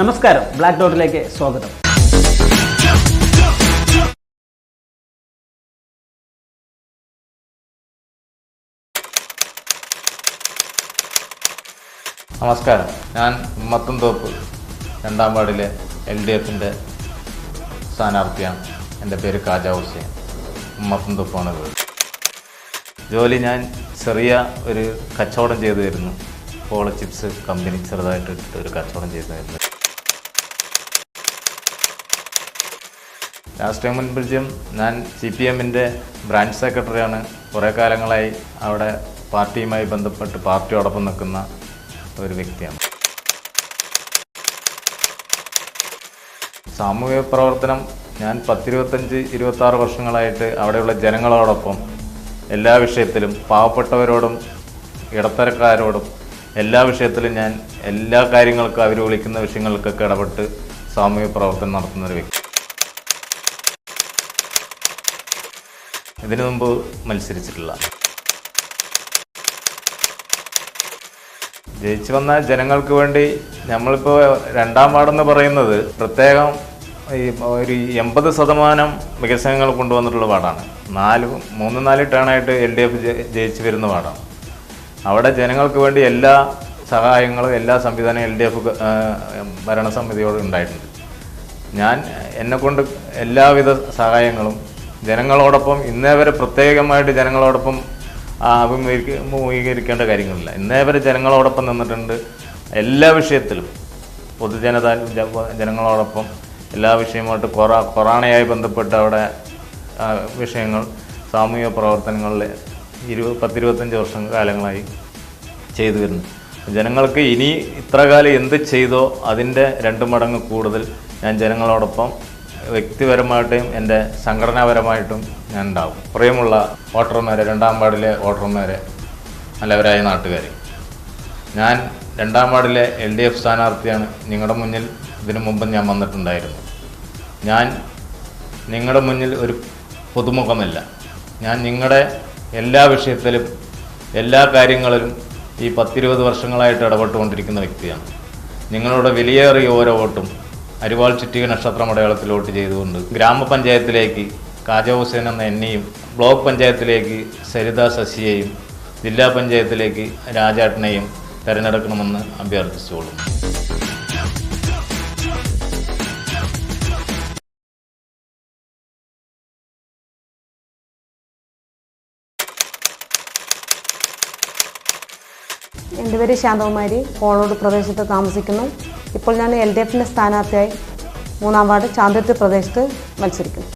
നമസ്കാരം. ബ്ലാക്ക് ഡോട്ടിലേക്ക് സ്വാഗതം. നമസ്കാരം. ഞാൻ മത്തൻതോപ്പ് രണ്ടാം വാർഡിലെ എൽ ഡി എഫിന്റെ സ്ഥാനാർത്ഥിയാണ്. എന്റെ പേര് കാജ ഹുസൈൻ. മത്തൻതോപ്പാണ് വീട് ജോലി ഞാൻ ചെറിയ ഒരു കച്ചവടം ചെയ്തു തരുന്നു പോള ചിപ്സ് കമ്പനി ചെറുതായിട്ട് ഇട്ടിട്ട് ഒരു കച്ചവടം ചെയ്തു തരുന്നു രാഷ്ട്രീയ മുൻപരിചയം ഞാൻ സി പി എമ്മിന്റെ ബ്രാഞ്ച് സെക്രട്ടറിയാണ് കുറേ കാലങ്ങളായി അവിടെ പാർട്ടിയുമായി ബന്ധപ്പെട്ട് പാർട്ടിയോടൊപ്പം നിൽക്കുന്ന ഒരു വ്യക്തിയാണ്. സാമൂഹിക പ്രവർത്തനം ഞാൻ പത്തിരുപത്തഞ്ച് ഇരുപത്തി ആറ് വർഷങ്ങളായിട്ട് അവിടെയുള്ള ജനങ്ങളോടൊപ്പം എല്ലാ വിഷയത്തിലും പാവപ്പെട്ടവരോടും ഇടത്തരക്കാരോടും എല്ലാ വിഷയത്തിലും ഞാൻ എല്ലാ കാര്യങ്ങൾക്കും അവർ വിളിക്കുന്ന വിഷയങ്ങൾക്കൊക്കെ ഇടപെട്ട് സാമൂഹിക പ്രവർത്തനം നടത്തുന്ന ഒരു വ്യക്തി. ഇതിനു മുമ്പ് മത്സരിച്ചിട്ടില്ല ജയിച്ചു വന്ന ജനങ്ങൾക്ക് വേണ്ടി നമ്മളിപ്പോൾ രണ്ടാം വാർഡെന്ന് പറയുന്നത് പ്രത്യേകം ഈ ഒരു എൺപത് ശതമാനം വികസനങ്ങൾ കൊണ്ടുവന്നിട്ടുള്ള വാർഡാണ്. നാല് മൂന്ന് നാല് ടേണായിട്ട് എൽ ഡി എഫ് ജയിച്ചു വരുന്ന വാർഡാണ്. അവിടെ ജനങ്ങൾക്ക് വേണ്ടി എല്ലാ സഹായങ്ങളും എല്ലാ സംവിധാനവും എൽ ഡി എഫ് ഭരണസമിതിയോട് ഉണ്ടായിട്ടുണ്ട്. ഞാൻ എന്നെക്കൊണ്ട് എല്ലാവിധ സഹായങ്ങളും ജനങ്ങളോടൊപ്പം ഇന്നേ വരെ പ്രത്യേകമായിട്ട് ജനങ്ങളോടൊപ്പം അഭിമുഖീകരിക്കേണ്ട കാര്യങ്ങളില്ല. ഇന്നേ വരെ ജനങ്ങളോടൊപ്പം നിന്നിട്ടുണ്ട് എല്ലാ വിഷയത്തിലും. പൊതുജനത ജനങ്ങളോടൊപ്പം എല്ലാ വിഷയമായിട്ട് കൊറ കൊറോണയായി ബന്ധപ്പെട്ട് അവിടെ വിഷയങ്ങൾ സാമൂഹിക പ്രവർത്തനങ്ങളിൽ ഇരു പത്തിരുപത്തഞ്ച് വർഷം കാലങ്ങളായി ചെയ്തു വരുന്നു. ജനങ്ങൾക്ക് ഇനി ഇത്ര കാലം എന്ത് ചെയ്തോ അതിന്റെ രണ്ട് മടങ്ങ് കൂടുതൽ ഞാൻ ജനങ്ങളോടൊപ്പം വ്യക്തിപരമായിട്ടും എന്റെ സംഘടനാപരമായിട്ടും ഞാൻ ഉണ്ടാവും പ്രിയമുള്ള വോട്ടർമാരെ രണ്ടാം വാർഡിലെ വോട്ടർമാരെ നല്ലവരായ നാട്ടുകാർ ഞാൻ രണ്ടാം വാർഡിലെ എൽ ഡി എഫ് സ്ഥാനാർത്ഥിയാണ്. നിങ്ങളുടെ മുന്നിൽ ഇതിനു മുമ്പ് ഞാൻ വന്നിട്ടുണ്ടായിരുന്നു. ഞാൻ നിങ്ങളുടെ മുന്നിൽ ഒരു പുതുമുഖമല്ല. ഞാൻ നിങ്ങളുടെ എല്ലാ വിഷയത്തിലും എല്ലാ കാര്യങ്ങളിലും ഈ പത്തിരുപത് വർഷങ്ങളായിട്ട് ഇടപെട്ടുകൊണ്ടിരിക്കുന്ന വ്യക്തിയാണ്. നിങ്ങളുടെ വിലയേറിയ ഓരോ വോട്ടും അരിവാൾ ചുറ്റിക നക്ഷത്രം അടയാളത്തിൽ വോട്ട് ചെയ്തുകൊണ്ട് ഗ്രാമപഞ്ചായത്തിലേക്ക് കാജ ഹുസൈൻ എന്ന എന്നെയും ബ്ലോക്ക് പഞ്ചായത്തിലേക്ക് സരിത ശശിയെയും ജില്ലാ പഞ്ചായത്തിലേക്ക് രാജാട്ടിനെയും തിരഞ്ഞെടുക്കണമെന്ന് അഭ്യർത്ഥിച്ചുകൊള്ളുന്നു. എന്റെ പേര് ശാന്തകുമാരി കോളോട് പ്രദേശത്ത് താമസിക്കുന്നു. ഇപ്പോൾ ഞാൻ എൽ ഡി എഫിന്റെ സ്ഥാനാർത്ഥിയായി മൂന്നാം വാർഡ് ചാന്തത്തി പ്രദേശത്ത് മത്സരിക്കുന്നു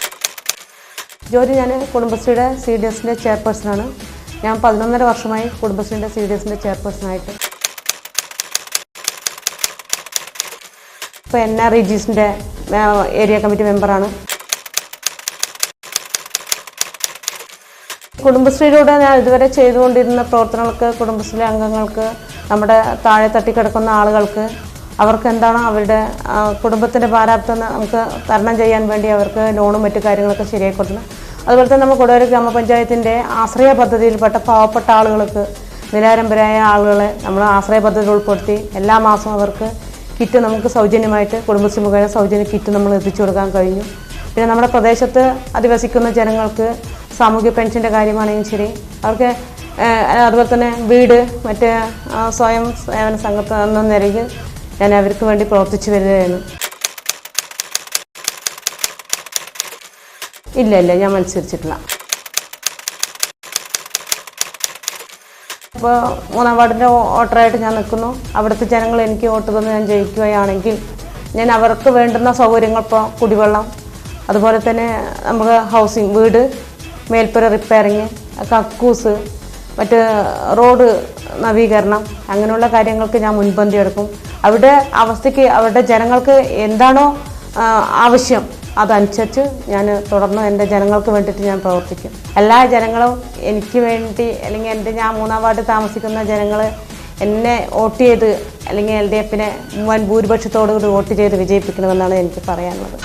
ജോലി ഞാൻ കുടുംബശ്രീയുടെ സി ഡി എസിന്റെ ചെയർപേഴ്സണാണ്. ഞാൻ പതിനൊന്നര വർഷമായി കുടുംബശ്രീയുടെ സി ഡി എസിന്റെ ചെയർപേഴ്സണായിട്ട്. ഇപ്പോൾ എൻ ആർ റിജീസിന്റെ ഏരിയ കമ്മിറ്റി മെമ്പറാണ്. കുടുംബശ്രീയിലൂടെ ഞാൻ ഇതുവരെ ചെയ്തുകൊണ്ടിരുന്ന പ്രവർത്തനങ്ങൾക്ക് കുടുംബശ്രീ അംഗങ്ങൾക്ക് നമ്മുടെ താഴെ തട്ടിക്കിടക്കുന്ന ആളുകൾക്ക് അവർക്ക് എന്താണോ അവരുടെ കുടുംബത്തിന്റെ ഭാരാപ്തം നമുക്ക് തരണം ചെയ്യാൻ വേണ്ടി അവർക്ക് ലോണും മറ്റു കാര്യങ്ങളൊക്കെ ശരിയായി കൊടുക്കണം. അതുപോലെ തന്നെ നമ്മൾ കൊടകര ഗ്രാമപഞ്ചായത്തിന്റെ ആശ്രയ പദ്ധതിയിൽപ്പെട്ട പാവപ്പെട്ട ആളുകൾക്ക് നിരാരംഭരായ ആളുകളെ നമ്മൾ ആശ്രയ പദ്ധതിയിൽ ഉൾപ്പെടുത്തി എല്ലാ മാസവും അവർക്ക് കിറ്റ് നമുക്ക് സൗജന്യമായിട്ട് കുടുംബശ്രീ മുഖേന സൗജന്യ കിറ്റ് നമ്മൾ എത്തിച്ചു കൊടുക്കാൻ കഴിഞ്ഞു. പിന്നെ നമ്മുടെ പ്രദേശത്ത് അധിവസിക്കുന്ന ജനങ്ങൾക്ക് സാമൂഹ്യ പെൻഷന്റെ കാര്യമാണെങ്കിലും ശരി അവർക്ക് അതുപോലെ തന്നെ വീട് മറ്റ് സ്വയം സേവന സംഘത്ത് എന്ന നിലയിൽ ഞാൻ അവർക്ക് വേണ്ടി പ്രവർത്തിച്ചു വരികയാണ് ഇല്ല ഇല്ല ഞാൻ മത്സരിച്ചിട്ടില്ല. ഇപ്പോൾ മൂന്നാം വാർഡിന്റെ വോട്ടറായിട്ട് ഞാൻ നിൽക്കുന്നു. അവിടുത്തെ ജനങ്ങൾ എനിക്ക് വോട്ട് തന്ന് ഞാൻ ജയിക്കുകയാണെങ്കിൽ ഞാൻ അവർക്ക് വേണ്ടുന്ന സൗകര്യങ്ങൾ ഇപ്പോൾ കുടിവെള്ളം അതുപോലെ തന്നെ നമുക്ക് ഹൗസിംഗ് വീട് മേൽപ്പുര റിപ്പയറിങ് കക്കൂസ് മറ്റ് റോഡ് നവീകരണം അങ്ങനെയുള്ള കാര്യങ്ങൾക്ക് ഞാൻ മുൻപന്തി എടുക്കും. അവിടെ അവസ്ഥയ്ക്ക് അവരുടെ ജനങ്ങൾക്ക് എന്താണോ ആവശ്യം അതനുസരിച്ച് ഞാൻ തുടർന്ന് എന്റെ ജനങ്ങൾക്ക് വേണ്ടിയിട്ട് ഞാൻ പ്രവർത്തിക്കും. എല്ലാ ജനങ്ങളും എനിക്ക് വേണ്ടി അല്ലെങ്കിൽ എന്റെ ഞാൻ മൂന്നാം വാർഡ് താമസിക്കുന്ന ജനങ്ങൾ എന്നെ വോട്ട് ചെയ്ത് അല്ലെങ്കിൽ എൽ ഡി എഫിനെ വൻ ഭൂരിപക്ഷത്തോടു കൂടി വോട്ട് ചെയ്ത് വിജയിപ്പിക്കണമെന്നാണ് എനിക്ക് പറയാനുള്ളത്.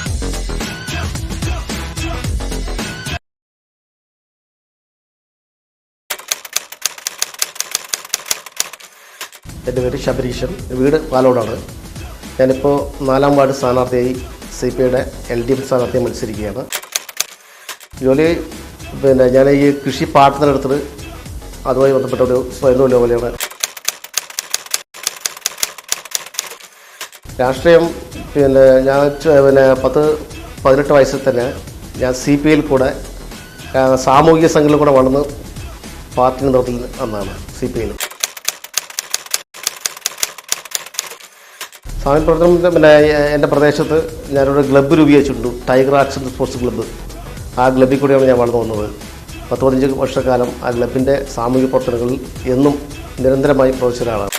എന്റെ പേര് ശബരീശൻ. വീട് പാലോടാണ്. ഞാനിപ്പോൾ നാലാം വാർഡ് സ്ഥാനാർത്ഥിയായി സി പി ഐയുടെ എൽ ഡി എഫ് സ്ഥാനാർത്ഥിയെ മത്സരിക്കുകയാണ്. ജോലി പിന്നെ ഞാൻ ഈ കൃഷി പാട്ടത്തിനെടുത്തത് അതുമായി ബന്ധപ്പെട്ട ഒരു സ്വയം തൊഴിൽ പോലെയാണ്. രാഷ്ട്രീയം പിന്നെ ഞാൻ പിന്നെ പത്ത് പതിനെട്ട് വയസ്സിൽ തന്നെ ഞാൻ സി പി ഐയിൽ കൂടെ സാമൂഹിക സംഘങ്ങളിൽ കൂടെ വളർന്ന് പാർട്ടി നേതൃത്വത്തിൽ അന്നാണ് സി പി ഐയിൽ. സ്വാമി പ്രവർത്തനം പിന്നെ എന്റെ പ്രദേശത്ത് ഞാനൊരു ക്ലബ്ബ് രൂപീകരിച്ചിട്ടുണ്ട്. ടൈഗർ ആക്ഷൻ സ്പോർട്സ് ക്ലബ്ബ് ആ ക്ലബ്ബിൽ കൂടിയാണ് ഞാൻ വളർന്നു വന്നത്. പത്ത് പതിനഞ്ച് വർഷക്കാലം ആ ക്ലബിന്റെ സാമൂഹിക പ്രവർത്തനങ്ങളിൽ എന്നും നിരന്തരമായി പ്രവർത്തിച്ച ഒരാളാണ്.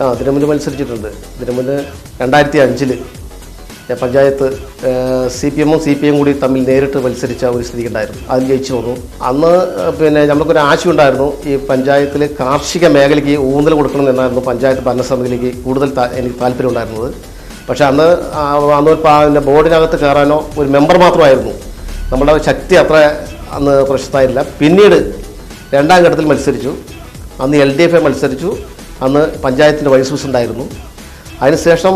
ആ ഇതിനു മത്സരിച്ചിട്ടുണ്ട്. മുന്നേ രണ്ടായിരത്തി അഞ്ചിൽ പഞ്ചായത്ത് സി പി എമ്മും സി പി എം കൂടി തമ്മിൽ നേരിട്ട് മത്സരിച്ച ഒരു സ്ഥിതി ഉണ്ടായിരുന്നു. അതിൽ ജയിച്ചു വന്നു അന്ന് പിന്നെ നമുക്കൊരു ആശയം ഉണ്ടായിരുന്നു ഈ പഞ്ചായത്തിൽ കാർഷിക മേഖലയ്ക്ക് ഊന്നൽ കൊടുക്കണം എന്നായിരുന്നു പഞ്ചായത്ത് ഭരണസമിതിയിലേക്ക് കൂടുതൽ എനിക്ക് താല്പര്യം ഉണ്ടായിരുന്നത്. പക്ഷേ അന്ന് അന്ന് പിന്നെ ബോർഡിനകത്ത് കയറാനോ ഒരു മെമ്പർ മാത്രമായിരുന്നു. നമ്മുടെ ശക്തി അത്ര അന്ന് പ്രശസ്തമായില്ല പിന്നീട് രണ്ടാം ഘട്ടത്തിൽ മത്സരിച്ചു. അന്ന് എൽ ഡി എഫ് മത്സരിച്ചു. അന്ന് പഞ്ചായത്തിന്റെ വൈസ് പ്രസിഡന്റായിരുന്നു അതിനുശേഷം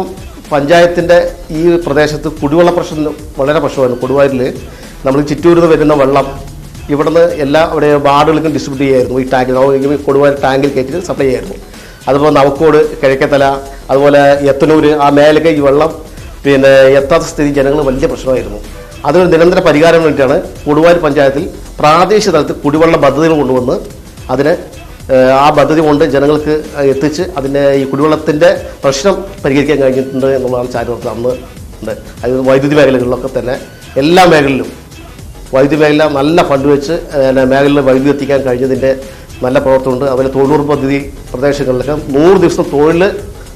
പഞ്ചായത്തിന്റെ ഈ പ്രദേശത്ത് കുടിവെള്ള പ്രശ്നം വളരെ പ്രശ്നമായിരുന്നു കൊടുവായൂരിൽ നമ്മൾ ചുറ്റൂരിൽ നിന്ന് വരുന്ന വെള്ളം ഇവിടുന്ന് എല്ലാ അവിടെ വാർഡുകൾക്കും ഡിസ്ട്രിബ്യൂട്ട് ചെയ്യായിരുന്നു. ഈ ടാങ്കിൽ കൊടുവായൂർ ടാങ്കിൽ കയറ്റി സപ്ലൈ ചെയ്യായിരുന്നു. അതുപോലെ നവക്കോട് കിഴക്കത്തല അതുപോലെ എത്തനൂർ ആ മേലൊക്കെ ഈ വെള്ളം പിന്നെ എത്താത്ത സ്ഥിതി ജനങ്ങൾ വലിയ പ്രശ്നമായിരുന്നു. അതൊരു നിരന്തര പരിഹാരം വേണ്ടിയിട്ടാണ് കൊടുവായൂർ പഞ്ചായത്തിൽ പ്രാദേശിക തലത്തിൽ കുടിവെള്ള പദ്ധതികൾ കൊണ്ടുവന്ന് അതിനെ ആ പദ്ധതി കൊണ്ട് ജനങ്ങൾക്ക് എത്തിച്ച് അതിന്റെ ഈ കുടിവെള്ളത്തിന്റെ പ്രശ്നം പരിഹരിക്കാൻ കഴിഞ്ഞിട്ടുണ്ട് എന്നുള്ളതാണ് ചാരിത്രത്തിൽ അന്ന് ഉണ്ട്. അത് വൈദ്യുതി മേഖലകളിലൊക്കെ തന്നെ എല്ലാ മേഖലയിലും വൈദ്യുതി മേഖല നല്ല ഫണ്ട് വെച്ച് മേഖലയിൽ വൈദ്യുതി എത്തിക്കാൻ കഴിഞ്ഞതിന്റെ നല്ല പ്രവർത്തനമുണ്ട്. അതുപോലെ തൊഴിലുറപ്പ് പദ്ധതി പ്രദേശങ്ങളിലൊക്കെ നൂറ് ദിവസം തൊഴിൽ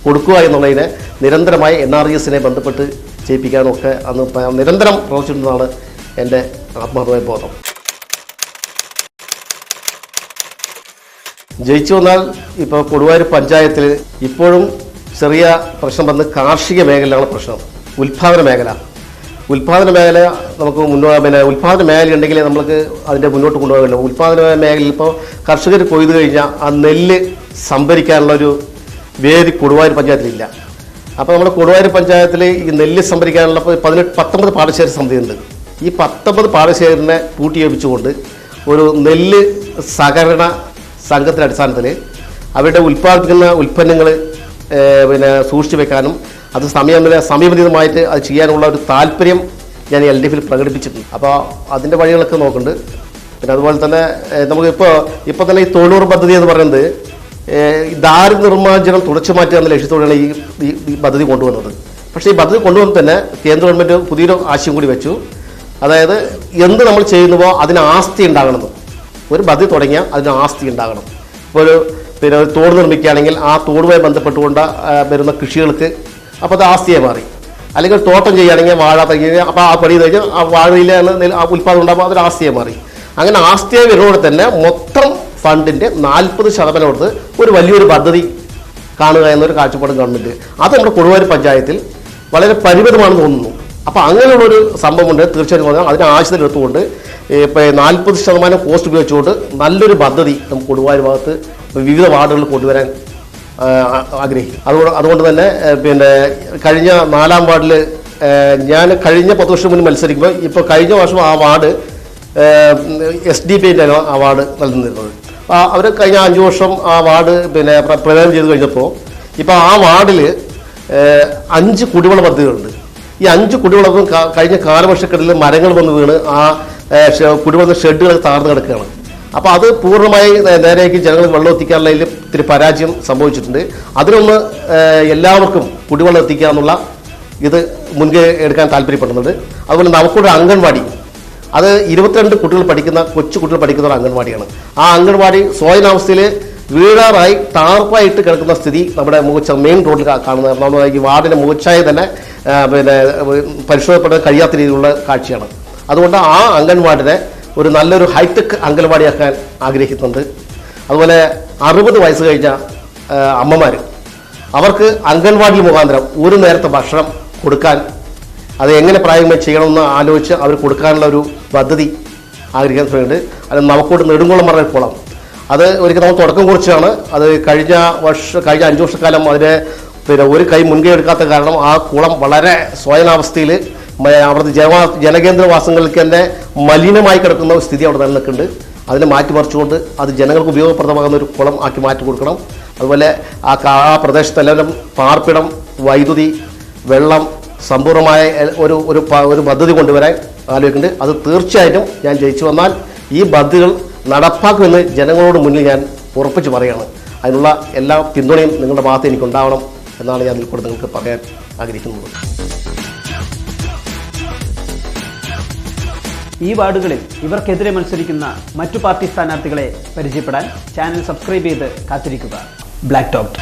കൊടുക്കുക എന്നുള്ളതിനെ നിരന്തരമായി എൻ ആർ ഇ എസിനെ ബന്ധപ്പെട്ട് ചെയ്യിപ്പിക്കാനും ഒക്കെ അന്ന് നിരന്തരം പ്രവർത്തിച്ചിട്ടുണ്ടെന്നാണ് എന്റെ ആത്മാർത്ഥമായ ബോധം. ജയിച്ചു വന്നാൽ ഇപ്പോൾ കൊടുവായൂർ പഞ്ചായത്തിൽ ഇപ്പോഴും ചെറിയ പ്രശ്നം വന്ന് കാർഷിക മേഖലയിലാണ് പ്രശ്നം. ഉൽപാദന മേഖല. ഉൽപാദന മേഖല നമുക്ക് മുന്നോട്ട് പിന്നെ ഉൽപാദന മേഖല ഉണ്ടെങ്കിൽ നമുക്ക് അതിന്റെ മുന്നോട്ട് കൊണ്ടുപോകാൻ ഉൽപാദന മേഖലയിൽ ഇപ്പോൾ കർഷകർ കൊയ്തു കഴിഞ്ഞാൽ ആ നെല്ല് സംഭരിക്കാനുള്ള ഒരു വേദി കൊടുവായൂർ പഞ്ചായത്തിലില്ല. അപ്പോൾ നമ്മുടെ കൊടുവായൂർ പഞ്ചായത്തിൽ ഈ നെല്ല് സംഭരിക്കാനുള്ള പതിനെട്ട് പത്തൊമ്പത് പാടശേഖര സമിതിയുണ്ട്. ഈ പത്തൊമ്പത് പാടശേഖരനെ കൂട്ടിയോപിച്ചുകൊണ്ട് ഒരു നെല്ല് സഹകരണ സംഘത്തിന്റെ അടിസ്ഥാനത്തിൽ അവരുടെ ഉൽപ്പാദിപ്പിക്കുന്ന ഉൽപ്പന്നങ്ങൾ പിന്നെ സൂക്ഷിച്ചു വെക്കാനും അത് സമയം സമയബന്ധിതമായിട്ട് അത് ചെയ്യാനുള്ള ഒരു താല്പര്യം ഞാൻ എൽ ഡി എഫിൽ പ്രകടിപ്പിച്ചിട്ടുണ്ട്. അപ്പോൾ അതിന്റെ വഴികളൊക്കെ നോക്കുന്നുണ്ട്. പിന്നെ അതുപോലെ തന്നെ നമുക്കിപ്പോൾ ഇപ്പോൾ തന്നെ ഈ തൊഴിലുറപ്പ് പദ്ധതി എന്ന് പറയുന്നത് ഏഹ്, ഈ ദാരിദ്ര്യ നിർമ്മാർജനം തുടച്ചു മാറ്റുക എന്ന ലക്ഷ്യത്തോടെയാണ് ഈ- ഈ പദ്ധതി കൊണ്ടുവന്നത്. പക്ഷേ ഈ പദ്ധതി കൊണ്ടുവന്ന് തന്നെ കേന്ദ്ര ഗവൺമെന്റ് പുതിയൊരു ആശയം കൂടി വെച്ചു. അതായത് എന്ത് നമ്മൾ ചെയ്യുന്നുവോ അതിന് ആസ്തി ഉണ്ടാകണമെന്ന്. ഒരു പദ്ധതി തുടങ്ങിയാൽ അതിന് ആസ്തി ഉണ്ടാകണം. ഇപ്പോൾ ഒരു പിന്നെ തോട് നിർമ്മിക്കുകയാണെങ്കിൽ ആ തോടുമായി ബന്ധപ്പെട്ടുകൊണ്ട് വരുന്ന കൃഷികൾക്ക് അപ്പോൾ അത് ആസ്തിയായി മാറി. അല്ലെങ്കിൽ തോട്ടം ചെയ്യുകയാണെങ്കിൽ വാഴ തയ്യുക അപ്പോൾ ആ പണി കഴിഞ്ഞാൽ ആ വാഴയിൽ ആ ഉൽപ്പാദനം ഉണ്ടാകുമ്പോൾ അതൊരു ആസ്തിയായി മാറി. അങ്ങനെ ആസ്തിയായി വരുന്നതോടെ തന്നെ മൊത്തം ഫണ്ടിന്റെ നാൽപ്പത് ശതമാനം കൊടുത്ത് ഒരു വലിയൊരു പദ്ധതി കാണുക എന്നൊരു കാഴ്ചപ്പാട് ഗവൺമെന്റ്. അത് നമ്മുടെ കൊടുവാരി പഞ്ചായത്തിൽ വളരെ പരിമിതമാണെന്ന് തോന്നുന്നു. അപ്പോൾ അങ്ങനെയുള്ളൊരു സംഭവം ഉണ്ട് തീർച്ചയായിട്ടും അതിനെ ഇപ്പോൾ നാൽപ്പത് ശതമാനം കോസ്റ്റ് ഉപയോഗിച്ചുകൊണ്ട് നല്ലൊരു പദ്ധതി നമുക്ക് കൊടുവായൂർ ഭാഗത്ത് വിവിധ വാർഡുകളിൽ കൊണ്ടുവരാൻ ആഗ്രഹിക്കും അതുകൊണ്ട് അതുകൊണ്ട് തന്നെ പിന്നെ കഴിഞ്ഞ നാലാം വാർഡിൽ ഞാൻ കഴിഞ്ഞ പത്ത് വർഷം മുന്നേ മത്സരിക്കുമ്പോൾ ഇപ്പോൾ കഴിഞ്ഞ വർഷം ആ വാർഡ് എസ് ഡി പി ആണ് ആ വാർഡ് നൽകുന്നിരുന്നത് അവർ കഴിഞ്ഞ അഞ്ച് വർഷം ആ വാർഡ് പിന്നെ പ്ര- പ്രദാനം ചെയ്ത് കഴിഞ്ഞപ്പോൾ ഇപ്പോൾ ആ വാർഡിൽ അഞ്ച് കുടിവെള്ള പദ്ധതികളുണ്ട്. ഈ അഞ്ച് കുടിവെള്ളവും കഴിഞ്ഞ കാലവർഷക്കെടുതിൽ മരങ്ങൾ വന്ന് വീണ് ആ കുടിവെള്ള ഷെഡുകളൊക്കെ താഴ്ന്നു കിടക്കുകയാണ് അപ്പോൾ അത് പൂർണമായി നേരേക്ക് ജനങ്ങൾ വെള്ളം എത്തിക്കാനുള്ളതിൽ ഇത്തിരി പരാജയം സംഭവിച്ചിട്ടുണ്ട് അതിനൊന്ന് എല്ലാവർക്കും കുടിവെള്ളം എത്തിക്കുക എന്നുള്ള ഇത് മുൻകൈ എടുക്കാൻ താല്പര്യപ്പെടുന്നുണ്ട് അതുപോലെ നമുക്കൊരു അംഗൻവാടി അത് ഇരുപത്തിരണ്ട് കുട്ടികൾ പഠിക്കുന്ന കൊച്ചു കുട്ടികൾ പഠിക്കുന്ന ഒരു അംഗൻവാടിയാണ് ആ അംഗൻവാടി സ്വയനാവസ്ഥയിൽ വീഴാറായി ടാർപ്പായിട്ട് കിടക്കുന്ന സ്ഥിതി നമ്മുടെ മുഖച്ച മെയിൻ റോഡിൽ കാണുന്ന നമ്മൾ ഈ വാർഡിന്റെ മുഖച്ചായ തന്നെ പിന്നെ പരിശോധനപ്പെടാൻ കഴിയാത്ത രീതിയിലുള്ള കാഴ്ചയാണ് അതുകൊണ്ട് ആ അംഗൻവാടിനെ ഒരു നല്ലൊരു ഹൈടെക് അംഗൻവാടിയാക്കാൻ ആഗ്രഹിക്കുന്നുണ്ട്. അതുപോലെ അറുപത് വയസ്സ് കഴിഞ്ഞ അമ്മമാർ അവർക്ക് അംഗൻവാടി മുഖാന്തരം ഒരു നേരത്തെ ഭക്ഷണം കൊടുക്കാൻ അത് എങ്ങനെ പ്രായമായി ചെയ്യണമെന്ന് ആലോചിച്ച് അവർ കൊടുക്കാനുള്ള ഒരു പദ്ധതി ആഗ്രഹിക്കാൻ ശ്രമിക്കുന്നുണ്ട്. അത് നമുക്കോട് നെടുങ്കുളം പറഞ്ഞ കുളം. അത് ഒരിക്കൽ നമ്മൾ തുടക്കം കുറിച്ചാണ്. അത് കഴിഞ്ഞ വർഷ കഴിഞ്ഞ അഞ്ച് വർഷക്കാലം അതിന്റെ പിന്നെ ഒരു കൈ മുൻകൈ എടുക്കാത്ത കാരണം ആ കുളം വളരെ സ്വയനാവസ്ഥയിൽ അവിടുത്തെ ജന ജനകേന്ദ്രവാസങ്ങൾക്ക് തന്നെ മലിനമായി കിടക്കുന്ന ഒരു സ്ഥിതി അവിടെ നിലനിൽക്കുന്നുണ്ട്. അതിനെ മാറ്റിമറിച്ചുകൊണ്ട് അത് ജനങ്ങൾക്ക് ഉപയോഗപ്രദമാകുന്ന ഒരു കുളം ആക്കി മാറ്റി കൊടുക്കണം. അതുപോലെ ആ ആ പ്രദേശത്തെല്ലാം പാർപ്പിടം വൈദ്യുതി വെള്ളം സമ്പൂർണമായ ഒരു ഒരു ഒരു പദ്ധതി കൊണ്ടുവരാൻ ആലോചിക്കുന്നുണ്ട്. അത് തീർച്ചയായിട്ടും ഞാൻ ജയിച്ചു വന്നാൽ ഈ പദ്ധതികൾ നടപ്പാക്കുമെന്ന് ജനങ്ങളോട് മുന്നിൽ ഞാൻ ഉറപ്പിച്ച് പറയുകയാണ്. അതിനുള്ള എല്ലാ പിന്തുണയും നിങ്ങളുടെ ഭാഗത്ത് എനിക്കുണ്ടാവണം എന്നാണ് ഞാൻ കൂടെ നിങ്ങൾക്ക് പറയാൻ ആഗ്രഹിക്കുന്നത്. ഈ വാർഡുകളിൽ ഇവർക്കെതിരെ മത്സരിക്കുന്ന മറ്റു പാർട്ടി സ്ഥാനാർത്ഥികളെ പരിചയപ്പെടാൻ ചാനൽ സബ്സ്ക്രൈബ് ചെയ്ത് കാത്തിരിക്കുക. Black talk